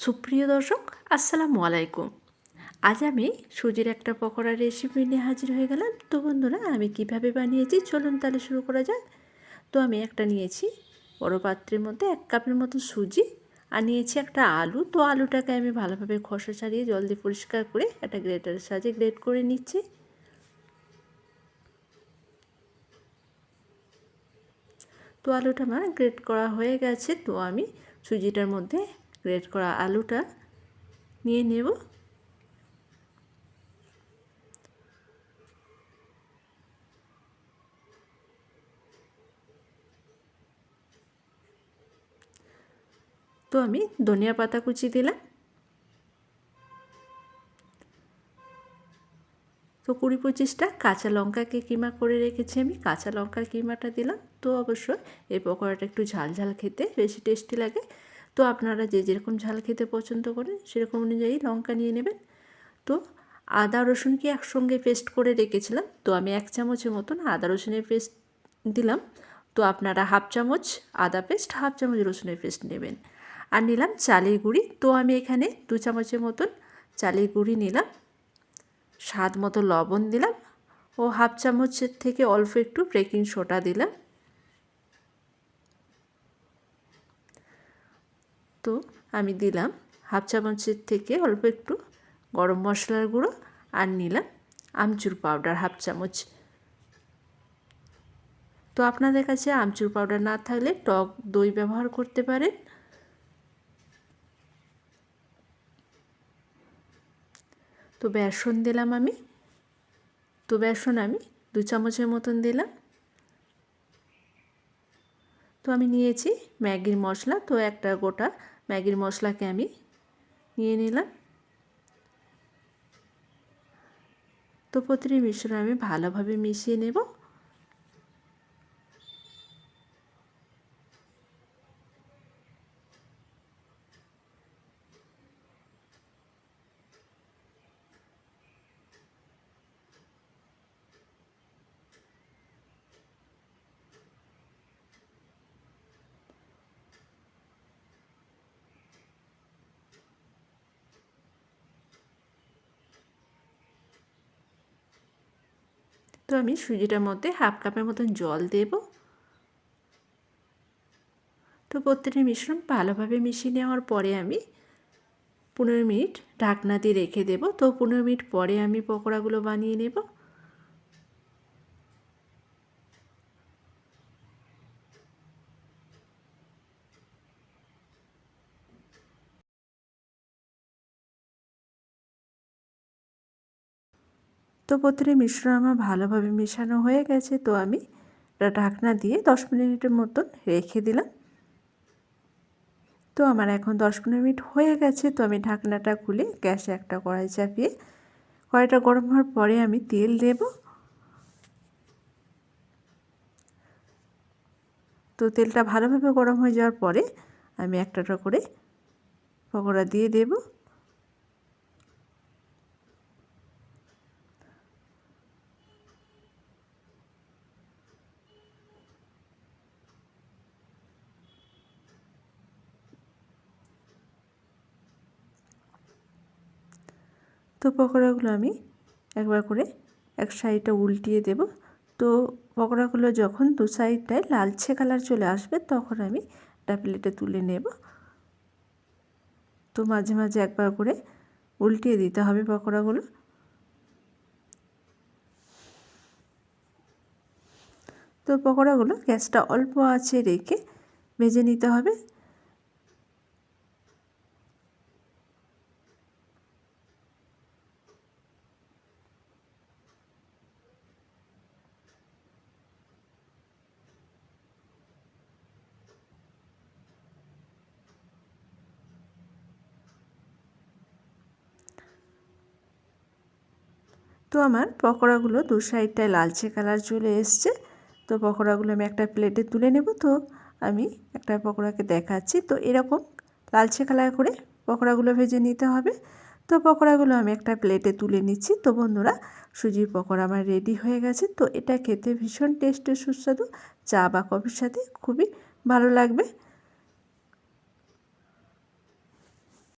সুপ্রিয় দর্শক, আসসালামু আলাইকুম। আজ আমি সুজির একটা পকোড়ার রেসিপি নিয়ে হাজির হয়ে গেলাম। তো বন্ধুরা, আমি কীভাবে বানিয়েছি চলুন তাহলে শুরু করা যাক। তো আমি একটা নিয়েছি বড় পাত্রের মধ্যে এক কাপের মতো সুজি আর নিয়েছি একটা আলু। তো আলুটাকে আমি ভালোভাবে খসা ছাড়িয়ে জল দিয়ে পরিষ্কার করে একটা গ্রেটারের সাহায্যে গ্রেট করে নিচ্ছি। তো আলুটা আমার গ্রেট করা হয়ে গেছে। তো আমি সুজিটার মধ্যে গ্রেট করা আলুটা নিয়ে নেব। তো আমি ধনিয়া পাতা কুচি দিলাম। তো কুড়ি পঁচিশটা কাঁচা লঙ্কাকে কিমা করে রেখেছি আমি, কাঁচা লঙ্কার কিমাটা দিলাম। তো অবশ্যই এই পকোড়াটা একটু ঝাল ঝাল খেতে বেশি টেস্টি লাগে। তো আপনারা যে যেরকম ঝাল খেতে পছন্দ করেন সেরকম অনুযায়ী লঙ্কা নিয়ে নেবেন। তো আদা রসুনকে একসঙ্গে পেস্ট করে রেখেছিলাম? তো আমি এক চামচের মতন আদা, রসুনের পেস্ট দিলাম। তো আপনারা হাফ চামচ আদা পেস্ট, হাফ চামচ রসুনের পেস্ট নেবেন। আর নিলাম চালের গুঁড়ি। তো আমি এখানে দু চামচের মতন চালের গুঁড়ি নিলাম। স্বাদ মতো লবণ দিলাম। ও হাফ চামচের থেকে অল্প একটু বেকিং সোডা দিলাম। তো আমি দিলাম হাফ চামচের থেকে অল্প একটু গরম মশলার গুঁড়ো আর নিলাম আমচুর পাউডার হাফ চামচ। তো আপনাদের কাছে আমচুর পাউডার না থাকলে টক দই ব্যবহার করতে পারেন। তো বেসন দিলাম আমি। তো বেসন আমি দু চামচের মতন দিলাম। তো আমি নিয়েছি ম্যাগির মশলা। তো একটা গোটা ম্যাগির মশলাকে আমি নিয়ে নিলাম। তো প্রতিটি মিশ্রণ আমি ভালোভাবে মিশিয়ে নেব। তো আমি সুজিটার মধ্যে হাফ কাপের মতন জল দেব। তো প্রত্যেকটি মিশ্রণ ভালোভাবে মিশিয়ে নেওয়ার পরে আমি পনেরো মিনিট ঢাকনা দিয়ে রেখে দেব। তো পনেরো মিনিট পরে আমি পকোড়াগুলো বানিয়ে নেব। তো প্রতিটি মিশ্রণ আমার ভালোভাবে মেশানো হয়ে গেছে, তো আমি ঢাকনা দিয়ে দশ মিনিটের মতন রেখে দিলাম। তো আমার এখন দশ পনেরো মিনিট হয়ে গেছে, তো আমি ঢাকনাটা খুলে গ্যাসে একটা কড়াই চাপিয়ে, কড়াইটা গরম হওয়ার পরে আমি তেল দেব। তো তেলটা ভালোভাবে গরম হয়ে যাওয়ার পরে আমি একটা করে পকোড়া দিয়ে দেবো। তো পকোড়াগুলো আমি একবার করে এক সাইডটা উল্টিয়ে দেব। তো পকোড়াগুলো যখন দু সাইডটায় লালচে কালার চলে আসবে তখন আমি একটা প্লেটে তুলে নেব। তো মাঝে মাঝে একবার করে উল্টিয়ে দিতে হবে পকোড়াগুলো। তো পকোড়াগুলো গ্যাসটা অল্প আছে রেখে ভেজে নিতে হবে। তো আমার পকোড়াগুলো দু সাইডটায় লালচে কালার চলে এসছে, তো পকোড়াগুলো আমি একটা প্লেটে তুলে নেব। তো আমি একটা পকোড়াকে দেখাচ্ছি। তো এরকম লালচে কালার করে পকোড়াগুলো ভেজে নিতে হবে। তো পকোড়াগুলো আমি একটা প্লেটে তুলে নিচ্ছি। তো বন্ধুরা, সুজির পকোড়া আমার রেডি হয়ে গেছে। তো এটা খেতে ভীষণ টেস্টে সুস্বাদু। চা বা কফির সাথে খুবই ভালো লাগবে।